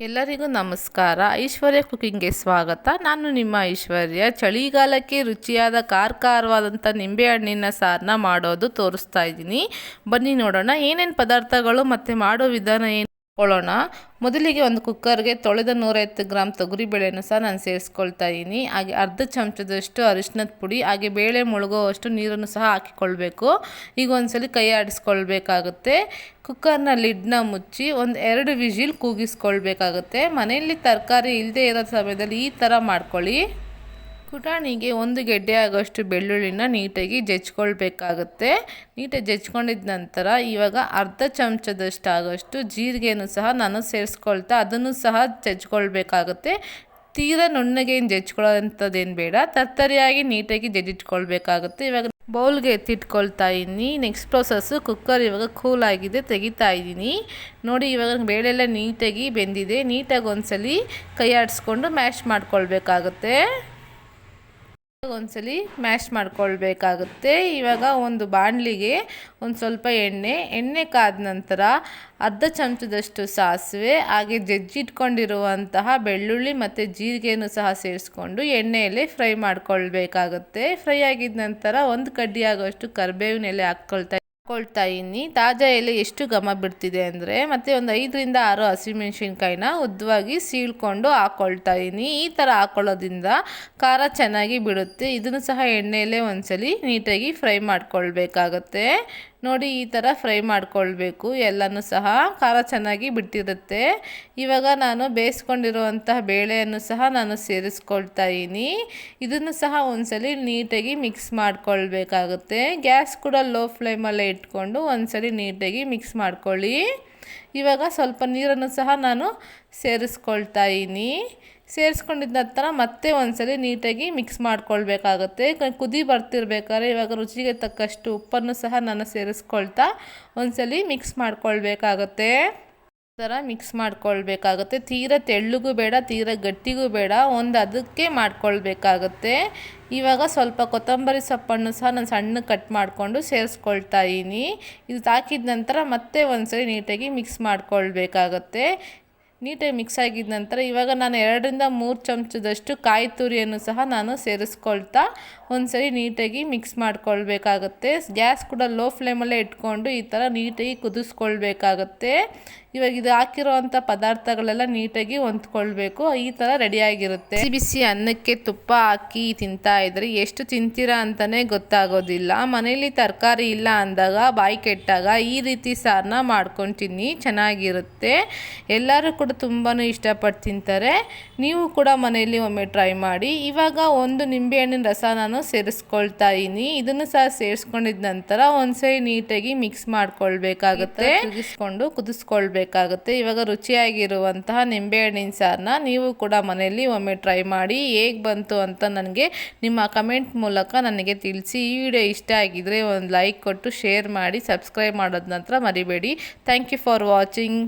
ಎಲ್ಲರಿಗೂ ನಮಸ್ಕಾರ. ಐಶ್ವರ್ಯ ಕುಕಿಂಗ್ಗೆ ಸ್ವಾಗತ. ನಾನು ನಿಮ್ಮ ಐಶ್ವರ್ಯ. ಚಳಿಗಾಲಕ್ಕೆ ರುಚಿಯಾದ ಖಾರ ಖಾರವಾದಂಥ ನಿಂಬೆಹಣ್ಣಿನ ಸಾರನ್ನ ಮಾಡೋದು ತೋರಿಸ್ತಾ ಇದ್ದೀನಿ. ಬನ್ನಿ ನೋಡೋಣ ಏನೇನು ಪದಾರ್ಥಗಳು ಮತ್ತು ಮಾಡೋ ವಿಧಾನ ಏನು ಕೊಳ್ಳೋಣ. ಮೊದಲಿಗೆ ಒಂದು ಕುಕ್ಕರ್ಗೆ ತೊಳೆದ ನೂರೈವತ್ತು ಗ್ರಾಮ್ ತೊಗರಿಬೇಳೆಯನ್ನು ಸಹ ನಾನು ಸೇರಿಸ್ಕೊಳ್ತಾ ಇದ್ದೀನಿ. ಹಾಗೆ ಅರ್ಧ ಚಮಚದಷ್ಟು ಅರಿಶಿನದ ಪುಡಿ, ಹಾಗೆ ಬೇಳೆ ಮುಳುಗುವಷ್ಟು ನೀರನ್ನು ಸಹ ಹಾಕಿಕೊಳ್ಬೇಕು. ಈಗ ಒಂದ್ಸಲಿ ಕೈ ಆಡಿಸ್ಕೊಳ್ಬೇಕಾಗುತ್ತೆ. ಕುಕ್ಕರ್ನ ಲಿಡ್ನ ಮುಚ್ಚಿ ಒಂದು ಎರಡು ವಿಜಿಲ್ ಕೂಗಿಸ್ಕೊಳ್ಬೇಕಾಗುತ್ತೆ. ಮನೆಯಲ್ಲಿ ತರಕಾರಿ ಇಲ್ಲದೇ ಇರೋ ಸಮಯದಲ್ಲಿ ಈ ಥರ ಮಾಡ್ಕೊಳ್ಳಿ. ಪುಟಾಣಿಗೆ ಒಂದು ಗೆಡ್ಡೆ ಆಗೋಷ್ಟು ಬೆಳ್ಳುಳ್ಳಿನ ನೀಟಾಗಿ ಜಜ್ಕೊಳ್ಬೇಕಾಗುತ್ತೆ. ನೀಟಾಗಿ ಜಜ್ಕೊಂಡಿದ ನಂತರ ಇವಾಗ ಅರ್ಧ ಚಮಚದಷ್ಟು ಆಗೋಷ್ಟು ಸಹ ನಾನು ಸೇರಿಸ್ಕೊಳ್ತಾ ಅದನ್ನು ಸಹ ಜಜ್ಕೊಳ್ಬೇಕಾಗುತ್ತೆ. ತೀರಾ ನುಣ್ಣಗೆ ಏನು ಜಜ್ಕೊಳ್ಳೋಂಥದ್ದೇನು ಬೇಡ. ತರ್ತರಿಯಾಗಿ ನೀಟಾಗಿ ಜಜ್ಜಿಟ್ಕೊಳ್ಬೇಕಾಗುತ್ತೆ. ಇವಾಗ ಬೌಲ್ಗೆ ಎತ್ತಿಟ್ಕೊಳ್ತಾ ಇದ್ದೀನಿ. ನೆಕ್ಸ್ಟ್ ಪ್ರೊಸೆಸ್ಸು ಕುಕ್ಕರ್ ಇವಾಗ ಕೂಲ್ ಆಗಿದೆ, ತೆಗಿತಾ ಇದ್ದೀನಿ. ನೋಡಿ, ಇವಾಗ ಬೇಳೆಲ್ಲ ನೀಟಾಗಿ ಬೆಂದಿದೆ. ನೀಟಾಗಿ ಒಂದ್ಸಲಿ ಕೈ ಆಡಿಸ್ಕೊಂಡು ಮ್ಯಾಶ್ ಮಾಡ್ಕೊಳ್ಬೇಕಾಗುತ್ತೆ. ಒಂದ್ಸಲಿ ಮ್ಯಾಶ್ ಮಾಡ್ಕೊಳ್ಬೇಕಾಗುತ್ತೆ. ಇವಾಗ ಒಂದು ಬಾಣಲಿಗೆ ಒಂದು ಸ್ವಲ್ಪ ಎಣ್ಣೆ ಎಣ್ಣೆ ಕಾದ ನಂತರ ಅರ್ಧ ಚಮಚದಷ್ಟು ಸಾಸಿವೆ, ಹಾಗೆ ಜಜ್ಜಿಟ್ಕೊಂಡಿರುವಂತಹ ಬೆಳ್ಳುಳ್ಳಿ ಮತ್ತು ಜೀರಿಗೆಯನ್ನು ಸಹ ಸೇರಿಸ್ಕೊಂಡು ಎಣ್ಣೆಯಲ್ಲಿ ಫ್ರೈ ಮಾಡ್ಕೊಳ್ಬೇಕಾಗುತ್ತೆ. ಫ್ರೈ ಆಗಿದ ನಂತರ ಒಂದು ಕಡ್ಡಿ ಆಗೋಷ್ಟು ಕರಿಬೇವಿನ ಎಲೆ ಹಾಕ್ಕೊಳ್ತಾ ಹಾಕ್ಕೊಳ್ತಾ ಇದ್ದೀನಿ. ತಾಜಾ ಎಲೆ ಎಷ್ಟು ಘಮ ಬಿಡ್ತಿದೆ ಅಂದರೆ ಮತ್ತು ಒಂದು ಐದರಿಂದ ಆರು ಹಸಿಮೆಣ್ಸಿನ್ಕಾಯಿನ ಉದ್ದವಾಗಿ ಸೀಳ್ಕೊಂಡು ಹಾಕ್ಕೊಳ್ತಾ ಇದ್ದೀನಿ. ಈ ಥರ ಹಾಕ್ಕೊಳ್ಳೋದ್ರಿಂದ ಖಾರ ಚೆನ್ನಾಗಿ ಬಿಡುತ್ತೆ. ಇದನ್ನು ಸಹ ಎಣ್ಣೆಯಲ್ಲೇ ಒಂದ್ಸಲಿ ನೀಟಾಗಿ ಫ್ರೈ ಮಾಡ್ಕೊಳ್ಬೇಕಾಗತ್ತೆ. ನೋಡಿ ಈ ಥರ ಫ್ರೈ ಮಾಡಿಕೊಳ್ಬೇಕು. ಎಲ್ಲನೂ ಸಹ ಖಾರ ಚೆನ್ನಾಗಿ ಬಿಟ್ಟಿರುತ್ತೆ. ಇವಾಗ ನಾನು ಬೇಯಿಸ್ಕೊಂಡಿರುವಂತಹ ಬೇಳೆಯನ್ನು ಸಹ ನಾನು ಸೇರಿಸ್ಕೊಳ್ತಾ ಇದ್ದೀನಿ ಇದನ್ನು ಸಹ ಒಂದ್ಸಲಿ ನೀಟಾಗಿ ಮಿಕ್ಸ್ ಮಾಡ್ಕೊಳ್ಬೇಕಾಗುತ್ತೆ. ಗ್ಯಾಸ್ ಕೂಡ ಲೋ ಫ್ಲೇಮಲ್ಲೇ ಇಟ್ಕೊಂಡು ಒಂದ್ಸಲಿ ನೀಟಾಗಿ ಮಿಕ್ಸ್ ಮಾಡ್ಕೊಳ್ಳಿ. ಇವಾಗ ಸ್ವಲ್ಪ ನೀರನ್ನು ಸಹ ನಾನು ಸೇರಿಸ್ಕೊಳ್ತಾ ಇದ್ದೀನಿ ಸೇರಿಸ್ಕೊಂಡಿದ್ದ ನಂತರ ಮತ್ತೆ ಒಂದ್ಸಲಿ ನೀಟಾಗಿ ಮಿಕ್ಸ್ ಮಾಡ್ಕೊಳ್ಬೇಕಾಗತ್ತೆ. ಕುದಿ ಬರ್ತಿರ್ಬೇಕಾದ್ರೆ ಇವಾಗ ರುಚಿಗೆ ತಕ್ಕಷ್ಟು ಉಪ್ಪನ್ನು ಸಹ ನಾನು ಸೇರಿಸ್ಕೊಳ್ತಾ ಒಂದ್ಸಲಿ ಮಿಕ್ಸ್ ಮಾಡ್ಕೊಳ್ಬೇಕಾಗತ್ತೆ. ಥರ ಮಿಕ್ಸ್ ಮಾಡ್ಕೊಳ್ಬೇಕಾಗುತ್ತೆ. ತೀರ ತೆಳ್ಳಗೂ ಬೇಡ, ತೀರ ಗಟ್ಟಿಗೂ ಬೇಡ, ಒಂದು ಅದಕ್ಕೆ ಮಾಡ್ಕೊಳ್ಬೇಕಾಗತ್ತೆ. ಇವಾಗ ಸ್ವಲ್ಪ ಕೊತ್ತಂಬರಿ ಸೊಪ್ಪನ್ನು ಸಹ ನಾನು ಸಣ್ಣ ಕಟ್ ಮಾಡಿಕೊಂಡು ಸೇರಿಸ್ಕೊಳ್ತಾ ಇದ್ದೀನಿ ಇದು ಹಾಕಿದ ನಂತರ ಮತ್ತೆ ಒಂದ್ಸರಿ ನೀಟಾಗಿ ಮಿಕ್ಸ್ ಮಾಡ್ಕೊಳ್ಬೇಕಾಗತ್ತೆ. ನೀಟಾಗಿ ಮಿಕ್ಸ್ ಆಗಿದ ನಂತರ ಇವಾಗ ನಾನು ಎರಡರಿಂದ ಮೂರು ಚಮಚದಷ್ಟು ಕಾಯಿ ತುರಿಯನ್ನು ಸಹ ನಾನು ಸೇರಿಸ್ಕೊಳ್ತಾ ಒಂದ್ಸರಿ ನೀಟಾಗಿ ಮಿಕ್ಸ್ ಮಾಡ್ಕೊಳ್ಬೇಕಾಗತ್ತೆ. ಗ್ಯಾಸ್ ಕೂಡ ಲೋ ಫ್ಲೇಮಲ್ಲೇ ಇಟ್ಕೊಂಡು ಈ ಥರ ನೀಟಾಗಿ ಕುದಿಸ್ಕೊಳ್ಬೇಕಾಗತ್ತೆ. ಇವಾಗ ಇದು ಹಾಕಿರೋವಂಥ ಪದಾರ್ಥಗಳೆಲ್ಲ ನೀಟಾಗಿ ಹೊಂದ್ಕೊಳ್ಬೇಕು. ಈ ಥರ ರೆಡಿಯಾಗಿರುತ್ತೆ ಬಿಸಿ ಬಿಸಿ ಅನ್ನಕ್ಕೆ ತುಪ್ಪ ಹಾಕಿ ತಿಂತಾ ಇದ್ರೆ ಎಷ್ಟು ತಿಂತೀರಾ ಅಂತಲೇ ಗೊತ್ತಾಗೋದಿಲ್ಲ. ಮನೇಲಿ ತರಕಾರಿ ಇಲ್ಲ ಅಂದಾಗ, ಬಾಯಿ ಕೆಟ್ಟಾಗ ಈ ರೀತಿ ಸಾರನ್ನ ಮಾಡ್ಕೊಂಡು ತಿನ್ನಿ ಚೆನ್ನಾಗಿರುತ್ತೆ. ಎಲ್ಲರೂ ಕೂಡ ತುಂಬಾ ಇಷ್ಟಪಟ್ಟು ತಿಂತಾರೆ. ನೀವು ಕೂಡ ಮನೆಯಲ್ಲಿ ಒಮ್ಮೆ ಟ್ರೈ ಮಾಡಿ. ಇವಾಗ ಒಂದು ನಿಂಬೆಹಣ್ಣಿನ ರಸ ನಾನು ಸೇರಿಸ್ಕೊಳ್ತಾ ಇದ್ದೀನಿ. ಇದನ್ನು ಸಹ ಸೇರಿಸ್ಕೊಂಡಿದ ನಂತರ ಒಂದ್ಸರಿ ನೀಟಾಗಿ ಮಿಕ್ಸ್ ಮಾಡ್ಕೊಳ್ಬೇಕಾಗುತ್ತೆ. ಕುದಿಸ್ಕೊಂಡು. ಕುದಿಸ್ಕೊಳ್ಬೇಕಾಗುತ್ತೆ. ಇವಾಗ ರುಚಿಯಾಗಿರುವಂತಹ ನಿಂಬೆಹಣ್ಣಿನ ಸಾರನ್ನ ನೀವು ಕೂಡ ಮನೆಯಲ್ಲಿ ಒಮ್ಮೆ ಟ್ರೈ ಮಾಡಿ. ಹೇಗೆ ಬಂತು ಅಂತ ನನಗೆ ನಿಮ್ಮ ಕಮೆಂಟ್ ಮೂಲಕ ನನಗೆ ತಿಳಿಸಿ. ಈ ವಿಡಿಯೋ ಇಷ್ಟ ಆಗಿದ್ರೆ ಒಂದು ಲೈಕ್ ಕೊಟ್ಟು ಶೇರ್ ಮಾಡಿ ಸಬ್ಸ್ಕ್ರೈಬ್ ಮಾಡೋದ ನಂತರ ಮರಿಬೇಡಿ. Thank you for watching